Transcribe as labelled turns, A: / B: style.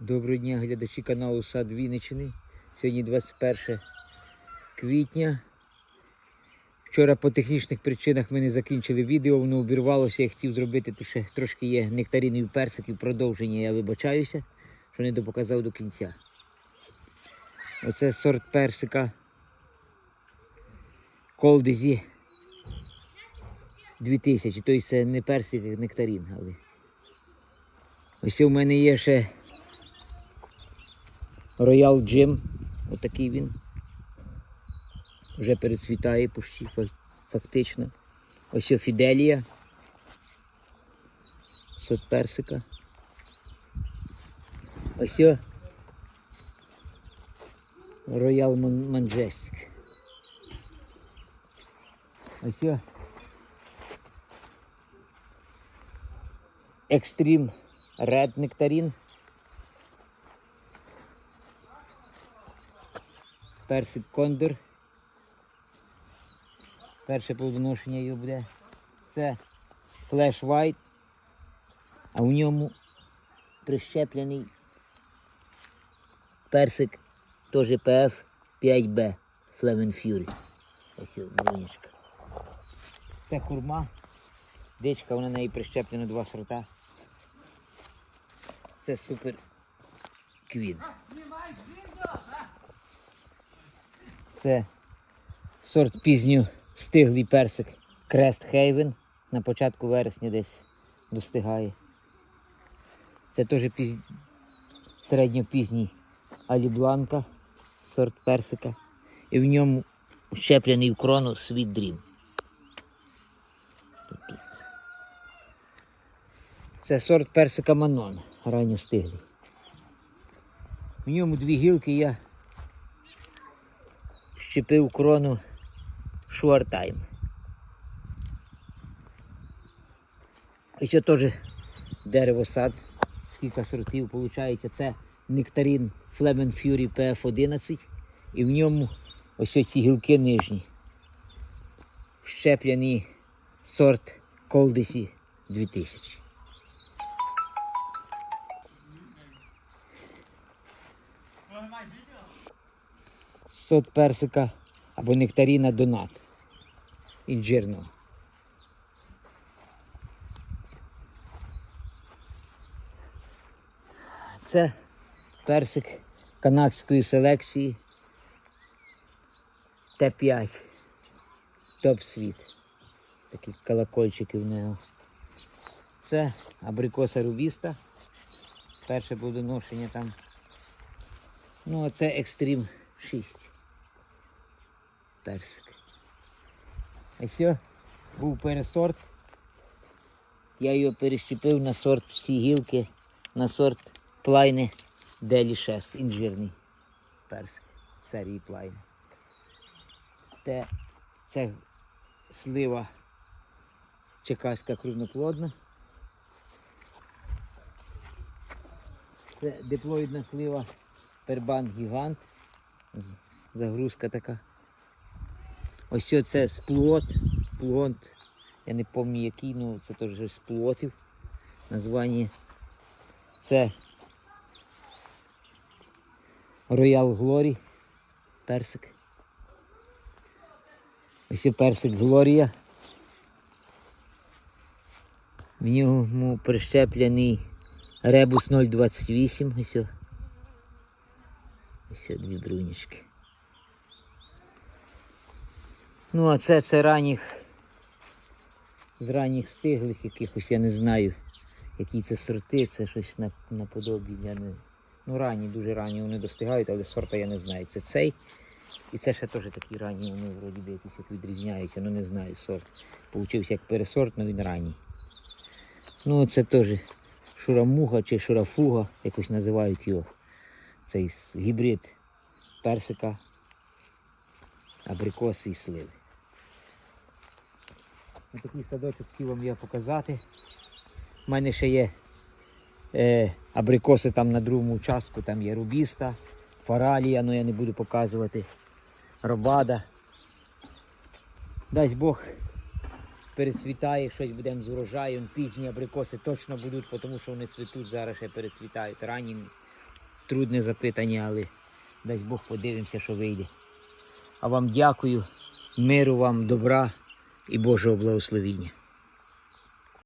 A: Доброго дня, глядачі каналу Сад Вінничини. Сьогодні 21 квітня. Вчора по технічних причинах ми не закінчили відео, воно обірвалося. Я хотів зробити, тут ще трошки є нектаринів персиків, продовження. Я вибачаюся, що не допоказав до кінця. Оце сорт персика Колдезі 2000. Тобто це не персик, а нектарин. Але... Ось у мене є ще Royal Gym. Отакий він. Вже перецвітає почти фактично. Ось Фіделія. Сот персика. Ось Mon- Majestic. Ось о Extreme Red Персик кондор. Перше плодоношення його буде. Це Flash White, а в ньому прищеплений персик теж PF 5B Flamin Fury. Ось брунічка. Це хурма. Дичка, вона на неї прищеплено два сорта. Це супер квін. Це сорт пізньо стиглий персик Крест Хейвен. На початку вересня десь достигає. Це теж піз... середньопізній Алібланка, сорт персика. І в ньому щеплений в крону Dream. Тут. Це сорт персика Манон, ранньо стиглий. В ньому дві гілки я щепив крону Шуартайм. І ще теж дерево сад. Скільки сортів виходить, це нектарин Flemen Fury PF11 і в ньому ось ці гілки нижні. Щепляний сорт Колдесі 2000. Сорт персика або нектаріна донат. Інжирного. Це персик канадської селекції Т5. Топ світ. Такі колокольчики в нього. Це абрикоса рубіста. Перше плодоношення там. Ну, а це екстрім 6. Персик. А все, був пересорт. Я його перещепив на сорт всі гілки, на сорт плайни Делішес, інжирний персик серії плайни. Те, це слива чекаська крупноплодна. Це диплоїдна слива пербан гігант. Загрузка така. Ось це сплот. Плонт. Я не пам'ятаю який, ну це теж з плотів. Названня. Це Royal Glory. Персик. Ось персик Глорія. В ньому прищеплений ребус 028. Ось. Ось дві брунічки. Ну, а це це ранніх, з ранніх стиглих якихось, я не знаю, які це сорти, це щось на, наподобі, не. Ну, ранні, дуже ранні вони достигають, але сорта я не знаю. Це цей. І це ще теж такі ранні, вони вроді би якісь як відрізняються, ну не знаю сорт. Получився як пересорт, але він ранній. Ну, це теж шурамуга чи шурафуга, якось називають його. Цей гібрид персика, абрикоси і сливи. Ось такий садочок хотів вам я показати. У мене ще є е, абрикоси там на другому участку, там є рубіста, фаралія, ну я не буду показувати. Робада. Дасть Бог перецвітає, щось будемо з урожаєм. Пізні абрикоси точно будуть, тому що вони цвітуть зараз ще перецвітають. Ранні трудне запитання, але дасть Бог подивимося, що вийде. А вам дякую, миру вам, добра і Божого благословіння.